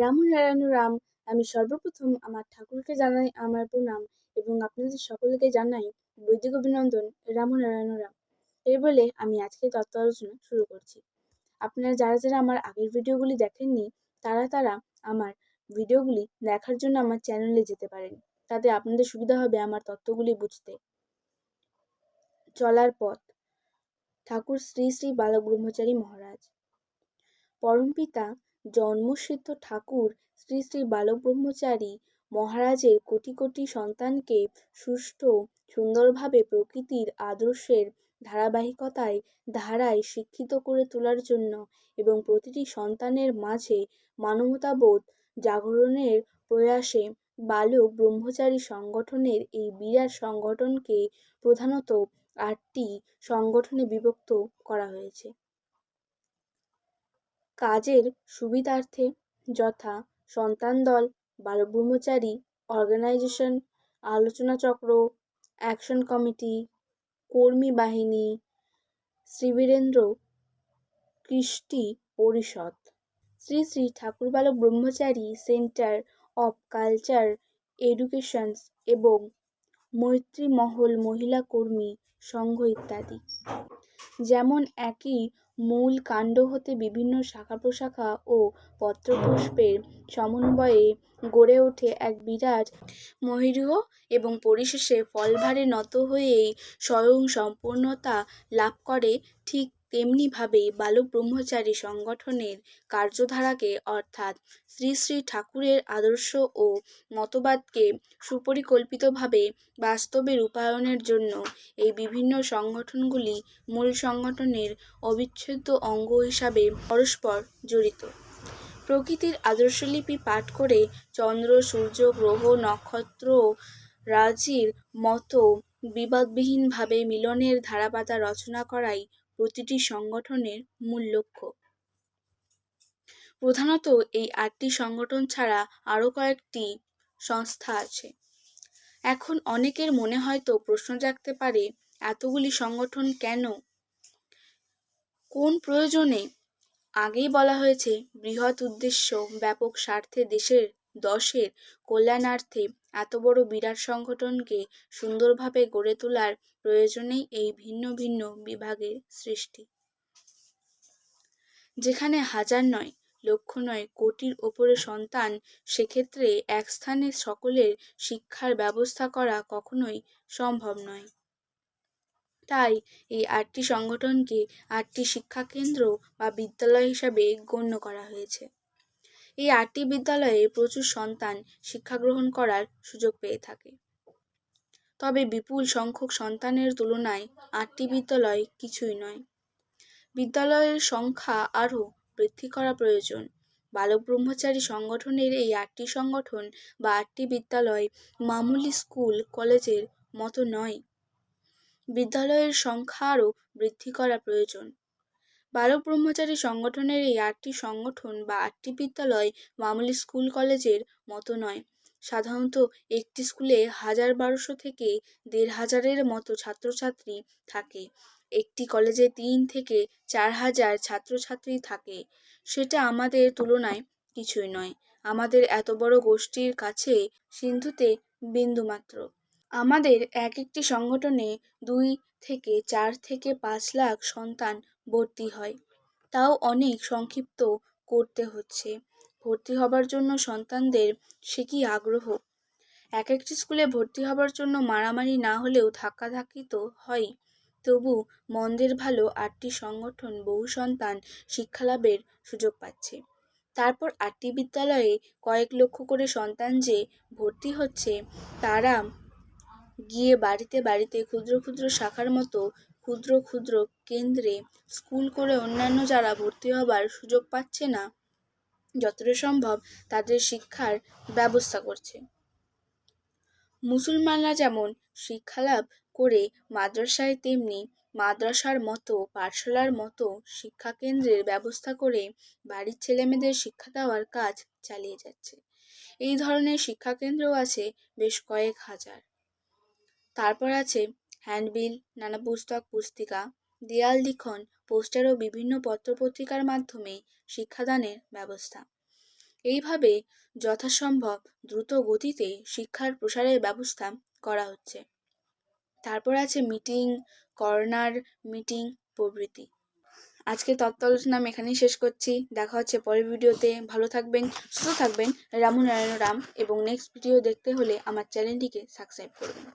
রামু নারায়ণ রাম, আমি সর্বপ্রথম আমার ঠাকুরকে জানাই আমার প্রণাম এবং আপনাদের সকলকে জানাই বৈদিক অভিনন্দন, রামু নারায়ণ রাম। এই বলে আমি আজকে তত্ত্ব আলোচনা শুরু করছি। আপনারা যারা যারা আমার আগের ভিডিওগুলি দেখেননি, তারা তারা আমার ভিডিওগুলি দেখার জন্য আমার চ্যানেলে যেতে পারেন। তাতে আপনাদের সুবিধা হবে আমার তত্ত্বগুলি বুঝতে। চলার পথ। ঠাকুর শ্রী শ্রী বালক ব্রহ্মচারী মহারাজ। পরমপিতা জন্মসিদ্ধ ঠাকুর শ্রী শ্রী বালব্রহ্মচারী মহারাজের কোটি কোটি সন্তানকে সুষ্ঠু, সুন্দরভাবে প্রকৃতির আদর্শের ধারাবাহিকতায় ধারায় শিক্ষিত করে তোলার জন্য এবং প্রতিটি সন্তানের মাঝে মানবতাবোধ জাগরণের প্রয়াসে বালক ব্রহ্মচারী সংগঠনের এই বিরাট সংগঠনকে প্রধানত আটটি সংগঠনে বিভক্ত করা হয়েছে। কাজের সুবিধার্থে যথা সন্তান দল বালক ব্রহ্মচারী অর্গানাইজেশন আলোচনা চক্র অ্যাকশন কমিটি কর্মী বাহিনী, শ্রীবীরেন্দ্র কৃষ্টি পরিষদ। Shri Shri Thakur Balak Brahmachari centre of culture educations এবং মৈত্রী মহল মহিলা কর্মী সংঘ ইত্যাদি। যেমন একই মূল কাণ্ড হতে বিভিন্ন শাখা প্রশাখা ও পত্রপুষ্পের সমন্বয়ে গড়ে ওঠে এক বিরাট মহিরুহ এবং পরিশেষে ফলভারে নত হয়েই স্বয়ং সম্পূর্ণতা লাভ করে, ঠিক তেমনিভাবে বালক ব্রহ্মচারী সংগঠনের কার্যধারাকে, অর্থাৎ শ্রী শ্রী ঠাকুরের আদর্শ ও মতবাদকে সুপরিকল্পিতভাবে বাস্তবে রূপায়ণের জন্য এই বিভিন্ন সংগঠনগুলি মূল সংগঠনের অবিচ্ছেদ্য অঙ্গ হিসাবে পরস্পর জড়িত। প্রকৃতির আদর্শলিপি পাঠ করে চন্দ্র, সূর্য, গ্রহ, নক্ষত্র রাজির মতো বিবাদবিহীনভাবে মিলনের ধারাপাতা রচনা করাই প্রতিটি সংগঠনের মূল লক্ষ্য। প্রধানত এই আটটি সংগঠন ছাড়া আরও কয়েকটি সংস্থা আছে। এখন অনেকের মনে হয়তো প্রশ্ন জাগতে পারে, এতগুলি সংগঠন কেন? কোন প্রয়োজনে? আগেই বলা হয়েছে, বৃহৎ উদ্দেশ্য ব্যাপক স্বার্থে দেশের, দশের কল্যাণার্থে এত বড় বিরাট সংগঠনকে সুন্দরভাবে গড়ে তোলার প্রয়োজনেই এই ভিন্ন ভিন্ন বিভাগের সৃষ্টি। যেখানে হাজার নয়, লক্ষ নয় কোটির ওপরে সন্তান, সেক্ষেত্রে এক স্থানে সকলের শিক্ষার ব্যবস্থা করা কখনোই সম্ভব নয়। তাই এই আটটি সংগঠনকে আটটি শিক্ষাকেন্দ্র বা বিদ্যালয় হিসাবে গণ্য করা হয়েছে। এই আটটি বিদ্যালয়ে প্রচুর সন্তান শিক্ষা গ্রহণ করার সুযোগ পেয়ে থাকে। তবে বিপুল সংখ্যক সন্তানের তুলনায় আটটি বিদ্যালয় কিছুই নয়। বিদ্যালয়ের সংখ্যা আরও বৃদ্ধি করা প্রয়োজন। বালক ব্রহ্মচারী সংগঠনের এই আটটি সংগঠন বা আটটি বিদ্যালয় মামুলি স্কুল কলেজের মতো নয়। বিদ্যালয়ের সংখ্যা আরও বৃদ্ধি করা প্রয়োজন। বালক ব্রহ্মচারী সংগঠনের এই আটটি সংগঠন বা আটটি বিদ্যালয় মামুলি স্কুল কলেজের মতো নয়। সাধারণত একটি স্কুলে হাজার বারোশো থেকে দেড় হাজারের মতো ছাত্রছাত্রী থাকে। একটি কলেজে তিন থেকে চার হাজার ছাত্রছাত্রী থাকে। সেটা আমাদের তুলনায় কিছুই নয়। আমাদের এত বড় গোষ্ঠীর কাছে সিন্ধুতে বিন্দুমাত্র আমাদের এক একটি সংগঠনে দুই থেকে চার থেকে পাঁচ লাখ সন্তান ভর্তি হয়। তাও অনেক সংক্ষিপ্ত করতে হচ্ছে। ভর্তি হবার জন্য সন্তানদের সে কি আগ্রহ? এক একটি স্কুলে ভর্তি হবার জন্য মারামারি না হলেও ধাক্কাধাক্কি তো হয়ই তবু মন্দের ভালো আটটি সংগঠন বহু সন্তান শিক্ষালাভের সুযোগ পাচ্ছে। তারপর আটটি বিদ্যালয়ে কয়েক লক্ষ করে সন্তান যে ভর্তি হচ্ছে, তারা গিয়ে বাড়িতে বাড়িতে ক্ষুদ্র ক্ষুদ্র শাখার মতো ক্ষুদ্র ক্ষুদ্র কেন্দ্রে স্কুল করে অন্যান্য যারা ভর্তি হবার সুযোগ পাচ্ছে না, যতটা সম্ভব তাদের শিক্ষার ব্যবস্থা করছে। মুসলমানরা যেমন শিক্ষালাভ করে মাদ্রাসায়, তেমনি মাদ্রাসার মতো, পাঠশালার মতো শিক্ষাকেন্দ্রের ব্যবস্থা করে বাড়ির ছেলেমেয়েদের শিক্ষা দেওয়ার কাজ চালিয়ে যাচ্ছে। এই ধরনের শিক্ষাকেন্দ্রও আছে বেশ কয়েক হাজার। তারপর আছে হ্যান্ডবিল, নানা পুস্তক, পুস্তিকা, দেয়াল, লিখন, পোস্টার ও বিভিন্ন পত্রপত্রিকার মাধ্যমে শিক্ষাদানের ব্যবস্থা। এইভাবে যথাসম্ভব দ্রুত গতিতে শিক্ষার প্রসারের ব্যবস্থা করা হচ্ছে। তারপর আছে মিটিং, কর্নার মিটিং প্রভৃতি। আজকে তত্ত্ব আলোচনা আমি এখানেই শেষ করছি। দেখা হচ্ছে পরের ভিডিওতে। ভালো থাকবেন, সুস্থ থাকবেন। রামু নারায়ণ রাম এবং নেক্সট ভিডিও দেখতে হলে আমার চ্যানেলটিকে সাবস্ক্রাইব করবেন।